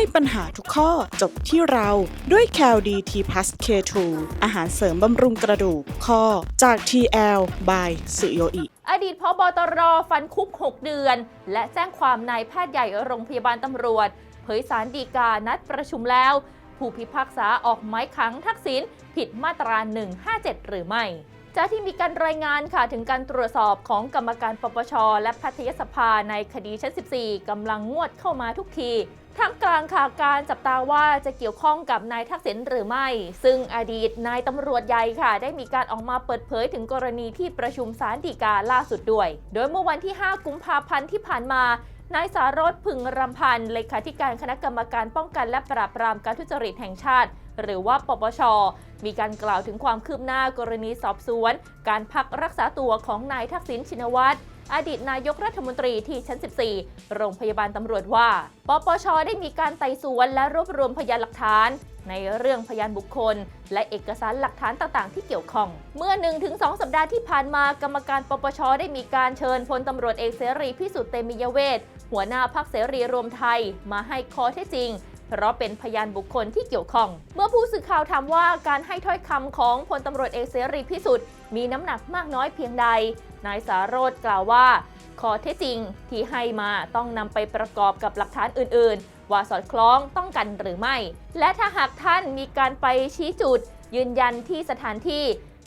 ให้ปัญหาทุกข้อจบที่เราด้วย c a l d t p l u s K2 อาหารเสริมบำรุงกระดูกข้อจาก TL by สุโยอิอดีตพบตรฟันคุก 6 เดือน และแจ้งความนายแพทย์ใหญ่โรงพยาบาลตำรวจ เผยสารดีกานัดประชุมแล้ว ผู้พิพากษาออกหมายขังทักษิณผิดมาตรา 157 หรือไม่ จากที่มีการรายงานค่ะถึงการตรวจสอบของกรรมการปปช และแพทยสภาในคดีชั้น 14 กำลังงวดเข้ามาทุกทีท่ามกลางข่าวการจับตาว่าจะเกี่ยวข้องกับนายทักษิณหรือไม่ ซึ่งอดีตนายตำรวจใหญ่ค่ะ ได้มีการออกมาเปิดเผยถึงกรณีที่ประชุมสารดีกาล่าสุดด้วย โดยเมื่อวันที่ 5 กุมภาพันธ์ที่ผ่านมานายสารสพึงรำพันธ์เลขาธิการคณะกรรมการป้องกันและปราบปรามการทุจริตแห่งชาติ หรือว่าปปช มีการกล่าวถึงความคืบหน้ากรณีสอบสวน การพักรักษาตัวของนายทักษิณชินวัตรอดีตนายกรัฐมนตรีที่ชั้น 14 โรงพยาบาลตำรวจว่า ปปช ได้มีการไต่สวนและรวบรวมพยานหลักฐาน ในเรื่องพยานบุคคล และเอกสารหลักฐานต่างๆ ที่เกี่ยวข้อง เมื่อ 1-2 สัปดาห์ที่ผ่านมา กรรมการปปช ได้มีการเชิญพลตำรวจเอกเสรีพิสุทธิ์เตมียเวทหัวหน้าพักเสรีรวมไทย มาให้ข้อเท็จจริง เพราะเป็นพยานบุคคลที่เกี่ยวข้อง เมื่อผู้สื่อข่าวถามว่าการให้ถ้อยคำของพลตำรวจเอกเสรีพิสุทธิ์มีน้ำหนักมากน้อยเพียงใด นายสารโรธกล่าวว่าข้อเท็จจริงที่ให้มาต้องนำไปประกอบกับหลักฐานอื่น ๆ ว่าสอดคล้องต้องกันหรือไม่ และถ้าหากท่านมีการไปชี้จุด ยืนยันที่สถานที่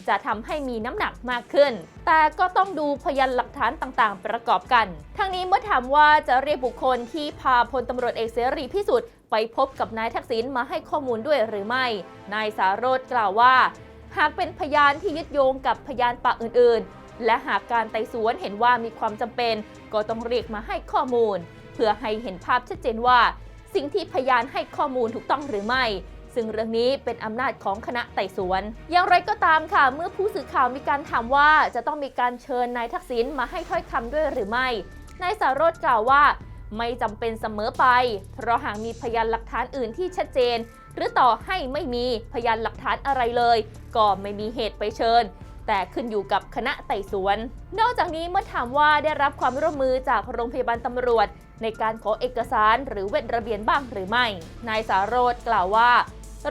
จะทำให้มีน้ำหนักมากขึ้น แต่ก็ต้องดูพยานหลักฐานต่างๆ ประกอบกัน ทั้งนี้เมื่อถามว่าจะเรียกบุคคลที่พาพลตำรวจเอกเสรีพิสุทธิ์ ไปพบกับนายทักษิณมาให้ข้อมูลด้วยหรือไม่ นายสารโรธกล่าวว่า หากเป็นพยานที่ยึดโยงกับพยานปากอื่น ๆ และหากการไต่สวนเห็นว่ามีความจำเป็น ก็ต้องเรียกมาให้ข้อมูล เพื่อให้เห็นภาพชัดเจนว่า สิ่งที่พยานให้ข้อมูลถูกต้องหรือไม่ซึ่งเรื่องนี้เป็นอำนาจของคณะไต่สวน อย่างไรก็ตามค่ะ เมื่อผู้สื่อข่าวมีการถามว่าจะต้องมีการเชิญนายทักษิณมาให้ถ้อยคำด้วยหรือไม่ นายสารโรธกล่าวว่า ไม่จำเป็นเสมอไป เพราะหากมีพยานหลักฐานอื่นที่ชัดเจน หรือต่อให้ไม่มีพยานหลักฐานอะไรเลย ก็ไม่มีเหตุไปเชิญ แต่ขึ้นอยู่กับคณะไต่สวน นอกจากนี้เมื่อถามว่าได้รับความร่วมมือจากโรงพยาบาลตำรวจ ในการขอเอกสารหรือเวทระเบียนบ้างหรือไม่ นายสารโรธกล่าวว่า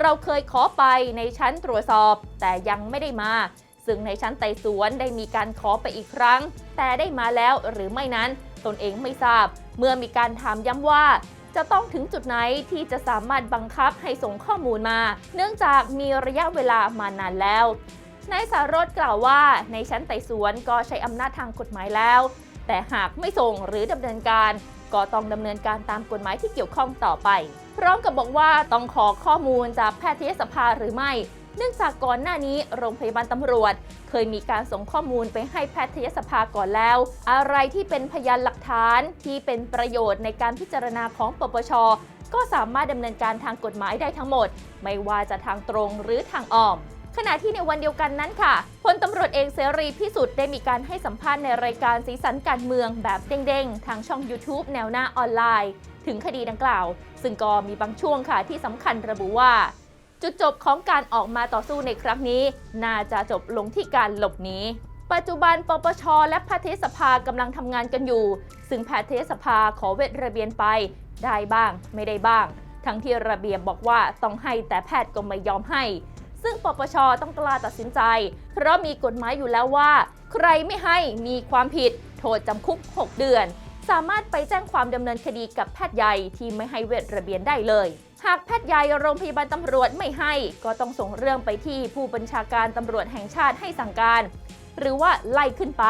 เราเคยขอไปในชั้นตรวจสอบ แต่ยังไม่ได้มาซึ่งในชั้นไต่สวนได้มีการขอไปอีกครั้ง แต่ได้มาแล้วหรือไม่นั้น ตนเองไม่ทราบ เมื่อมีการถามย้ำว่าจะต้องถึงจุดไหนที่จะสามารถบังคับให้ส่งข้อมูลมา เนื่องจากมีระยะเวลามานานแล้ว นายสารสกล่าวว่าในชั้นไต่สวนก็ใช้อำนาจทางกฎหมายแล้ว แต่หากไม่ส่งหรือดำเนินการ ก็ต้องดำเนินการตามกฎหมายที่เกี่ยวข้องต่อไป พร้อมกับบอกว่าต้องขอข้อมูลจากแพทยสภาหรือไม่ เนื่องจากก่อนหน้านี้โรงพยาบาลตำรวจ เคยมีการส่งข้อมูลไปให้แพทยสภาก่อนแล้ว อะไรที่เป็นพยานหลักฐานที่เป็นประโยชน์ในการพิจารณาของปปชก็สามารถดำเนินการทางกฎหมายได้ทั้งหมด ไม่ว่าจะทางตรงหรือทางอ้อมขณะที่ในวันเดียวกันนั้นค่ะพลตำรวจเอกเสรีพิสุทธิ์ได้มีการให้สัมภาษณ์ในรายการสีสันการเมืองแบบเด้งๆ ทางช่อง YouTube แนวหน้าออนไลน์ ถึงคดีดังกล่าว ซึ่งก็มีบางช่วงค่ะที่สำคัญระบุว่า จุดจบของการออกมาต่อสู้ในครั้งนี้ น่าจะจบลงที่การหลบหนีปัจจุบันปปช และแพทยสภากำลังทำงานกันอยู่ ซึ่งแพทยสภาขอเวทระเบียนไป ได้บ้างไม่ได้บ้าง ทั้งที่ระเบียบบอกว่าต้องให้แต่แพทย์ก็ไม่ยอมให้ ซึ่งปปช ต้องกล้าตัดสินใจ เพราะมีกฎหมายอยู่แล้วว่า ใครไม่ให้มีความผิด โทษจำคุก 6 เดือน สามารถไปแจ้งความดำเนินคดีกับแพทย์ใหญ่ที่ไม่ให้เวทระเบียนได้เลย หากแพทย์ใหญ่โรงพยาบาลตำรวจไม่ให้ ก็ต้องส่งเรื่องไปที่ผู้บัญชาการตำรวจแห่งชาติให้สั่งการ หรือว่าไล่ขึ้นไป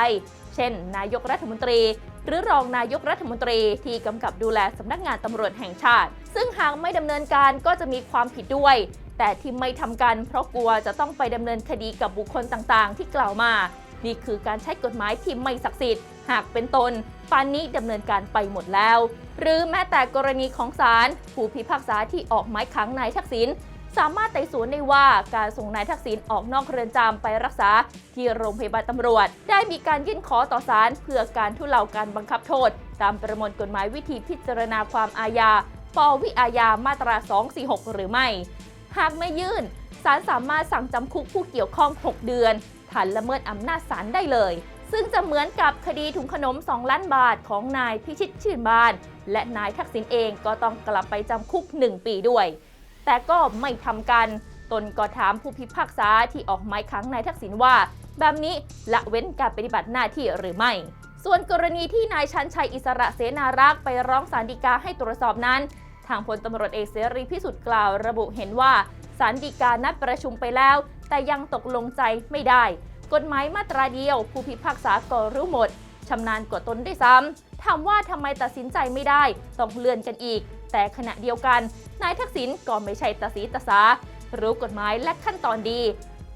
เช่น นายกรัฐมนตรี หรือรองนายกรัฐมนตรีที่กำกับดูแลสำนักงานตำรวจแห่งชาติ ซึ่งหากไม่ดำเนินการก็จะมีความผิดด้วย แต่ที่ไม่ทำกันเพราะกลัวจะต้องไปดำเนินคดีกับบุคคลต่างๆ ที่กล่าวมา นี่คือการใช้กฎหมายที่ไม่ศักดิ์สิทธิ์ หากเป็นตน ปานนี้ดำเนินการไปหมดแล้ว หรือแม้แต่กรณีของศาลผู้พิพากษาที่ออกหมายขังนายทักษิณสามารถไต่สวนได้ว่าการส่งนายทักษิณออกนอกเรือนจำไปรักษา ที่โรงพยาบาลตำรวจ ได้มีการยื่นขอต่อศาลเพื่อการทุเลาการบังคับโทษ ตามประมวลกฎหมายวิธีพิจารณาความอาญาปวิอาญามาตรา 246 หรือไม่ หากไม่ยื่นศาลสามารถสั่งจำคุกผู้เกี่ยวข้อง 6 เดือนฐานละเมิดอำนาจศาลได้เลย ซึ่งจะเหมือนกับคดีถุงขนม 2 ล้านบาทของนายพิชิตชื่นบาน และนายทักษิณเองก็ต้องกลับไปจำคุก 1 ปีด้วย แต่ก็ไม่ทำกัน ตนก็ถามผู้พิพากษาที่ออกหมายขังนายทักษิณว่า แบบนี้ละเว้นการปฏิบัติหน้าที่หรือไม่ ส่วนกรณีที่นายชันชัยอิสระเสนารักษ์ไปร้องศาลฎีกาให้ตรวจสอบนั้น ทางพลตำรวจเอกเสรีพิสุทธิ์กล่าว ระบุเห็นว่าศาลฎีกานัดประชุมไปแล้ว แต่ยังตกลงใจไม่ได้ กฎหมายมาตราเดียว ผู้พิพากษาก็รู้หมดชำนาญกว่าตนด้วยซ้ำถามว่าทำไมตัดสินใจไม่ได้ ต้องเลื่อนกันอีก แต่ขณะเดียวกัน นายทักษิณก็ไม่ใช่ตาสีตาสา รู้กฎหมายและขั้นตอนดี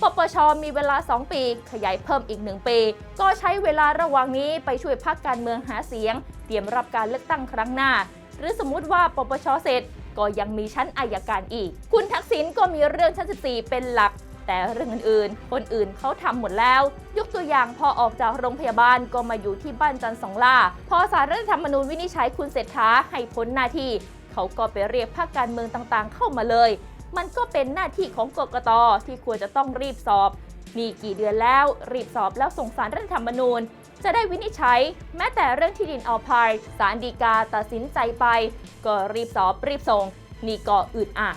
ปปชมีเวลา 2 ปี ขยายเพิ่มอีก 1 ปี ก็ใช้เวลาระหว่างนี้ไปช่วยพักการเมืองหาเสียง เตรียมรับการเลือกตั้งครั้งหน้า หรือสมมุติว่าปปชเสร็จ ก็ยังมีชั้นอายการอีก คุณทักษิณก็มีเรื่องชั้น 14 เป็นหลัก แต่เรื่องอื่นๆ คนอื่นเขาทำหมดแล้ว ยกตัวอย่างพอออกจากโรงพยาบาลก็มาอยู่ที่บ้านจันสองล่า พอสารรัฐธรรมนูญวินิจฉัยคุณเศรษฐาให้พ้นหน้าที่ เขาก็ไปเรียกพรรคการเมืองต่างๆ เข้ามาเลย มันก็เป็นหน้าที่ของกกตที่ควรจะต้องรีบสอบ มีกี่เดือนแล้วรีบสอบแล้วส่งสารรัฐธรรมนูญ จะได้วินิจฉัย แม้แต่เรื่องที่ดินเอาพายสารดีกาตัดสินใจไป ก็รีบสอบรีบส่งนี่ก็อึดอัด